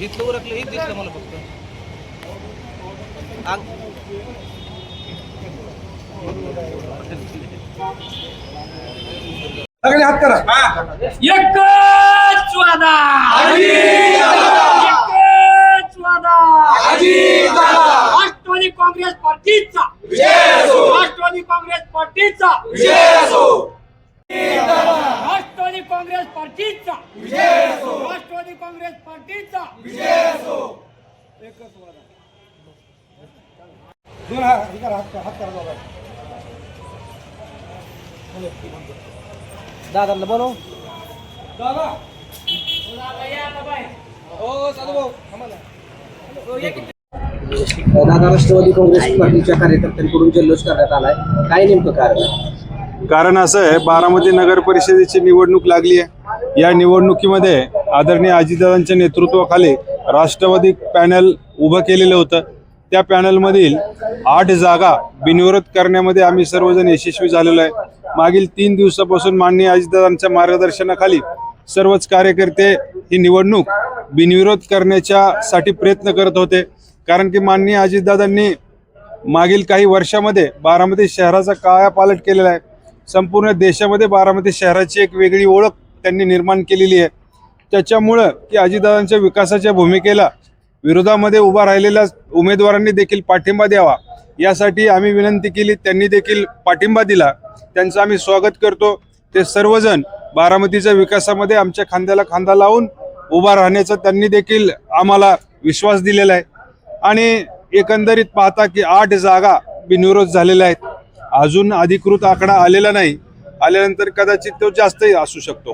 इथलं उरकलं हेच दिसलं मला फक्त. सगळे हात करा. एकच वादा. एकच वादा. राष्ट्रवादी काँग्रेस पार्टीचा. राष्ट्रवादी काँग्रेस पार्टीचा. राष्ट्रवादी काँग्रेस पार्टीचा. काँग्रेस पार्टीचा. दोन हात हे करा, हात करा हात करा बाबा. दादाला बोलव. दादा. दादा राष्ट्रवादी काँग्रेस पार्टीच्या कार्यकर्त्यांकडून जल्लोष करण्यात आलाय. काय नेमकं कारण? कारण असं आहे बारामती नगर परिषदेची निवडणूक लागली आहे. या निवडणुकीमध्ये आदरणीय अजितदादांच्या नेतृत्वाखाली राष्ट्रवादी पॅनल उभं केलेलं होतं. त्या पॅनलमधील आठ जागा बिनविरोध करण्यामध्ये आम्ही सर्वजण यशस्वी झालेलो आहे. मागील तीन दिवसापासून माननीय अजितदादांच्या मार्गदर्शनाखाली सर्वच कार्यकर्ते ही निवडणूक बिनविरोध करण्याच्या साठी प्रयत्न करत होते. कारण की माननीय अजितदादांनी मागील काही वर्षामध्ये बारामती शहराचा कायापालट केलेला आहे. संपूर्ण देशामध्ये बारामती शहराची एक वेगळी ओळख त्यांनी निर्माण केलेली आहे. त्याच्यामुळं की अजितदादांच्या विकासाच्या भूमिकेला विरोधामध्ये उभा राहिलेल्या उमेदवारांनी देखील पाठिंबा द्यावा यासाठी आम्ही विनंती केली. त्यांनी देखील पाठिंबा दिला. त्यांचं आम्ही स्वागत करतो. ते सर्वजण बारामतीच्या विकासामध्ये आमच्या खांद्याला खांदा लावून उभा राहण्याचा त्यांनी देखील आम्हाला विश्वास दिलेला आहे. आणि एकंदरीत पाहता की आठ जागा बिनविरोध झालेल्या आहेत. अजून अधिकृत आकडा आलेला नाही. आल्यानंतर कदाचित तो जास्तही असू शकतो.